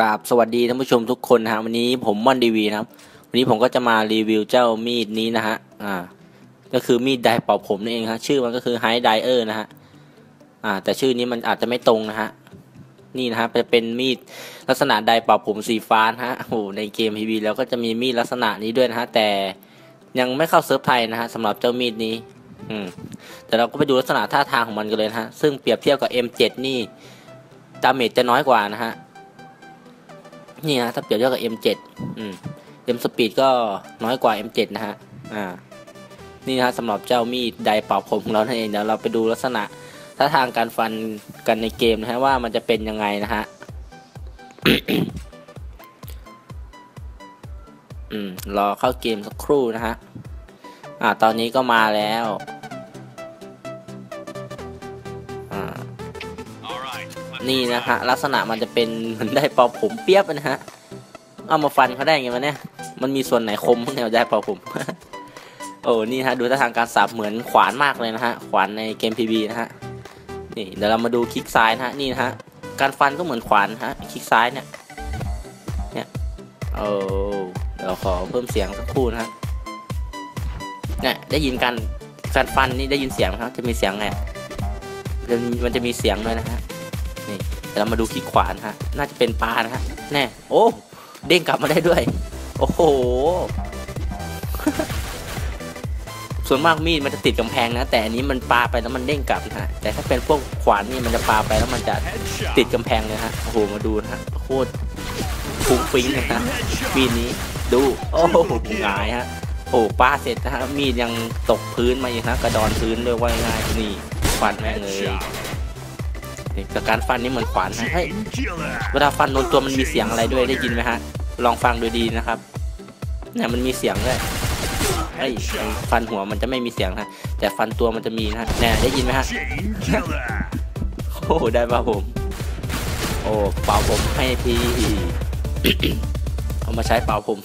กราบสวัสดีท่านผู้ชมทุกคนนะฮะวันนี้ผมม่อนดีวีนะครับ วันนี้ผมก็จะมารีวิวเจ้ามีดนี้นะฮะอ่าก็คือมีดไดเป่าผมนั่นเองครับชื่อมันก็คือไฮไดเออร์นะฮะอ่าแต่ชื่อนี้มันอาจจะไม่ตรงนะฮะนี่นะฮะจะเป็นมีดลักษณะไดเป่าผมสีฟ้านะฮะโอ้ในเกมพีบีแล้วก็จะมีมีดลักษณะนี้ด้วยนะฮะแต่ยังไม่เข้าเซิร์ฟไทยนะฮะสำหรับเจ้ามีดนี้ อืมแต่เราก็ไปดูลักษณะท่าทางของมันกันเลยนะฮะซึ่งเปรียบเทียบกับ M7 นี่ดาเมจจะน้อยกว่านะฮะ นี่นะถ้าเปรียบเทียบกับ M7 อืม M Speed ก็น้อยกว่า M7 นะฮะ อ่า นี่นะฮะสำหรับเจ้ามีดไดเป่าผมของเรานั่นเองเดี๋ยวเราไปดูลักษณะท่าทางการฟันกันในเกมนะฮะว่ามันจะเป็นยังไงนะฮะ อืม รอเข้าเกมสักครู่นะฮะ อ่า ตอนนี้ก็มาแล้ว นี่นะฮะลักษณะมันจะเป็นเหมือนได้ป่าผมเปียบนะฮะเอามาฟันเขาได้ไงวะเนี่ยมันมีส่วนไหนคมเนี่ยได้ป่าผมโอ้นี่ฮะดูท่าทางการสับเหมือนขวานมากเลยนะฮะขวานในเกมพีบีนะฮะนี่เดี๋ยวเรามาดูคลิกซ้ายนะฮะนี่นะฮะการฟันก็เหมือนขวานฮะคลิกซ้ายเนี่ยเนี่ยโอ้เดี๋ยวขอเพิ่มเสียงสักครู่นะฮะเนี่ยได้ยินการการฟันนี่ได้ยินเสียงครับจะมีเสียงไงมันจะมีเสียงด้วยนะฮะ นี่เดี๋ยวเรามาดูคลิกขวานะฮะ น่าจะเป็นปลานะฮะ แน่ โอ้ เด้งกลับมาได้ด้วย โอ้โห ส่วนมากมีดมันจะติดกำแพงนะ แต่อันนี้มันปาไปแล้วมันเด้งกลับนะฮะ แต่ถ้าเป็นพวกขวานนี่มันจะปาไปแล้วมันจะติดกำแพงเลยฮะ โอ้โห มาดูนะฮะ โคตรฟุ้งฟิ้งนะฮะมีดนี้ ดู โอ้โหหงายฮะ โอ้ปาเสร็จนะฮะ มีดยังตกพื้นมาอีกนะ กระดอนพื้นด้วยว่าง่ายๆนี่ฟันแม่งเลยนี่ แต่การฟันนี่เหมือนขวานนะเฮ้ยเวลาฟันโดนตัวมันมีเสียงอะไรด้วยได้ยินไหมฮะ ลองฟังดูดีนะครับ เนี่ยมันมีเสียงด้วยไอ้ฟันหัวมันจะไม่มีเสียงนะแต่ฟันตัวมันจะมีนะเนี่ยได้ยินไหมฮะโอ้ได้ป่ะผม โอ้เป่าผมให้ทีเอามาใช้เป่าผม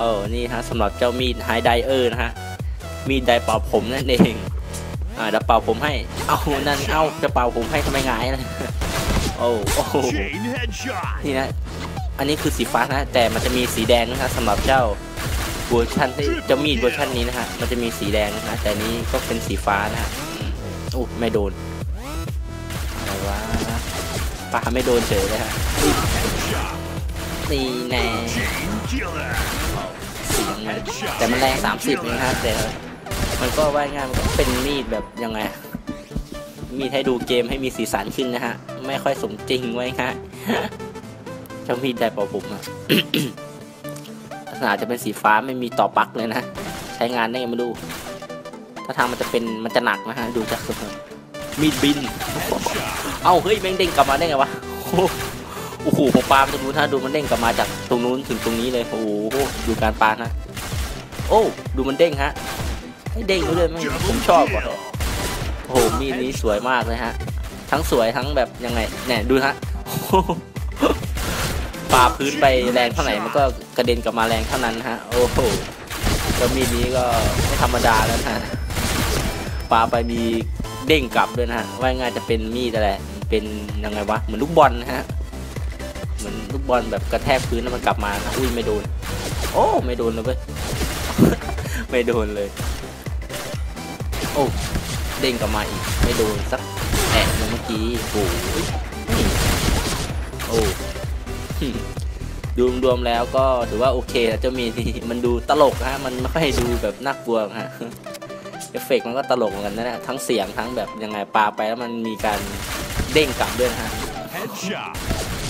เออนี่ฮะสำหรับเจ้ามีดไฮไดเออร์นะฮะมีดไดเป่าผมนั่นเอง อ่าเดี๋ยวเป่าผมให้ เอานั่นเอาจะเป่าผมให้ทำไมหงายเลยโอ้โอ้นี่นะอันนี้คือสีฟ้านะ แต่มันจะมีสีแดงนะครับสำหรับเจ้าเวอร์ชันที่เจ้ามีดเวอร์ชันนี้นะฮะมันจะมีสีแดงนะแต่นี้ก็เป็นสีฟ้านะฮะโอ้ไม่โดนอะไรวะปาไม่โดนเฉยเลยฮะนี่แน่เสียงมันแต่มันแรง 30นะฮะแต่ มันก็ว่ายง่ายมันก็เป็นมีดแบบยังไง มีดให้ดูเกมให้มีสีสันขึ้นนะฮะ ไม่ค่อยสมจริงไว้ฮะเจ้ามีดได้เป่าผมอะลักษณะจะเป็นสีฟ้าไม่มีต่อปลั๊กเลยนะ ใช้งานได้ไมาดู ถ้าทางมันจะเป็นมันจะหนักนะฮะ ดูจากตัวมีดบิน เอ้าเฮ้ยแม่งเด้งกลับมาได้ไงวะโอ้โหผมปาตรงนู้นฮะดูมันเด้งกลับมาจากตรงนู้นถึงตรงนี้เลยโอ้โหดูการปานะ โอ้ดูมันเด้งฮะ ให้เด้งด้วยไม่ผมชอบว่ะโอ้โหมีดนี้สวยมากเลยฮะ ทั้งสวยทั้งแบบยังไงเนี่ยดูฮะปาพื้นไปแรงเท่าไหร่มันก็กระเด็นกลับมาแรงเท่านั้นฮะ โอ้โหก็มีดนี้ก็ไม่ธรรมดาแล้วนะฮะปาไปมีเด้งกลับด้วยนะฮะว่าง่ายจะเป็นมีดอะไรเป็นยังไงวะเหมือนลูกบอลนะฮะเหมือนลูกบอลแบบกระแทกพื้นแล้วมันกลับมาอุ้ยไม่โดน โอ้ไม่โดนเลยเว้ยไม่โดนเลย โอ้เด้งกลับมาอีกไม่โดนสักแอะเมื่อกี้โอ้ยโอ้ดูรวมๆแล้วก็ถือว่าโอเคนะเจ้ามีที่มันดูตลกฮะมันไม่ค่อยดูแบบน่ากลัวฮะเอฟเฟกมันก็ตลกเหมือนกันนะทั้งเสียงทั้งแบบยังไงปาไปแล้วมันมีการเด้งกลับด้วยนะฮะ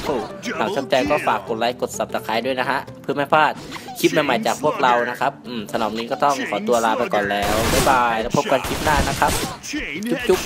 โอ้หากชอบใจก็ฝากกดไลค์กด subscribe ด้วยนะฮะ เพื่อไม่พลาดค ลิปใหม่ๆจากพวกเรานะครับอืมสำหรับนี้ก็ต้องขอตัวลาไปก่อนแล้วบ๊ายบายแล้วพบกันคลิปหน้านะครับจุ๊บ